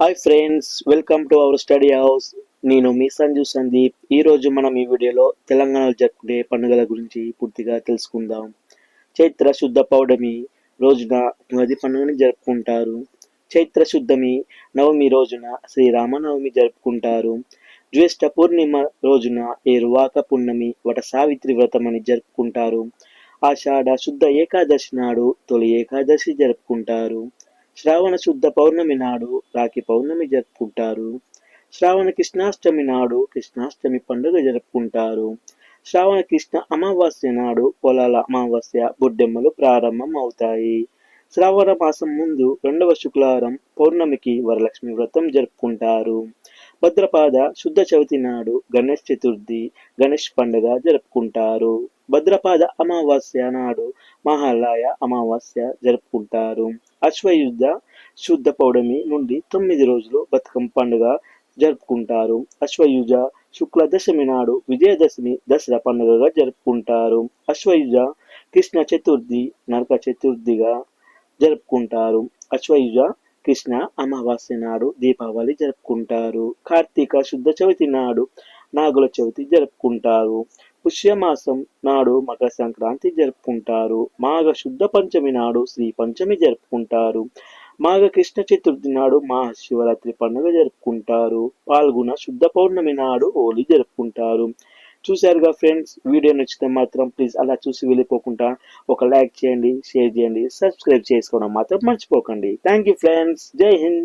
Hi friends welcome to our study house నేను మీ సంజు సందీప్. ఈరోజు మనం ఈ వీడియోలో తెలంగాణలో జరుపుకునే పండుగల గురించి పూర్తిగా తెలుసుకుందాం. చైత్ర శుద్ధ పౌర్ణమి రోజున ఉగాది పండుగని జరుపుకుంటారు. చైత్ర శుద్ధమి నవమి రోజున శ్రీరామనవమి జరుపుకుంటారు. జ్యేష్ఠ పూర్ణిమ రోజున ఏరువాక పున్నమి వట సావిత్రి వ్రతం అని జరుపుకుంటారు. ఆషాఢ శుద్ధ ఏకాదశి నాడు తొలి ఏకాదశి జరుపుకుంటారు. శ్రావణ శుద్ధ పౌర్ణమి నాడు రాఖీ పౌర్ణమి జరుపుకుంటారు. శ్రావణ కృష్ణాష్టమి నాడు కృష్ణాష్టమి పండుగ జరుపుకుంటారు. శ్రావణ కృష్ణ అమావాస్య నాడు పొలాల అమావాస్య బొడ్డెమ్మలు ప్రారంభం అవుతాయి శ్రావణ మాసం ముందు రెండవ శుక్రవారం పౌర్ణమికి వరలక్ష్మి వ్రతం జరుపుకుంటారు. భద్రపాద శుద్ధ చవితి నాడు గణేష్ చతుర్థి గణేష్ పండుగ జరుపుకుంటారు. భద్రపాద అమావాస్య నాడు మహాలయ అమావాస్య జరుపుకుంటారు. అశ్వయుద్ధ శుద్ధ పౌర్ణమి నుండి తొమ్మిది రోజులు బతుకమ్మ పండుగ జరుపుకుంటారు. అశ్వయుజ శుక్ల దశమి నాడు విజయదశమి దసరా పండుగగా జరుపుకుంటారు. అశ్వయుజ కృష్ణ చతుర్థి నరక చతుర్థిగా జరుపుకుంటారు. అశ్వయుజ కృష్ణ అమావాస్య నాడు దీపావళి జరుపుకుంటారు. కార్తీక శుద్ధ చవితి నాడు నాగుల చవితి జరుపుకుంటారు. పుష్యమాసం నాడు మకర సంక్రాంతి జరుపుకుంటారు. మాఘ శుద్ధ పంచమి నాడు శ్రీ పంచమి జరుపుకుంటారు. మాఘ కృష్ణ చతుర్థి నాడు మహాశివరాత్రి పండుగ జరుపుకుంటారు. పాల్గొన శుద్ధ పౌర్ణమి నాడు హోలీ జరుపుకుంటారు. చూశారుగా ఫ్రెండ్స్ వీడియో నచ్చితే మాత్రం ప్లీజ్ అలా చూసి వెళ్ళిపోకుండా ఒక లైక్ చేయండి షేర్ చేయండి సబ్స్క్రైబ్ చేసుకోవడం మాత్రం మర్చిపోకండి. Thank you friends. Jai Hind.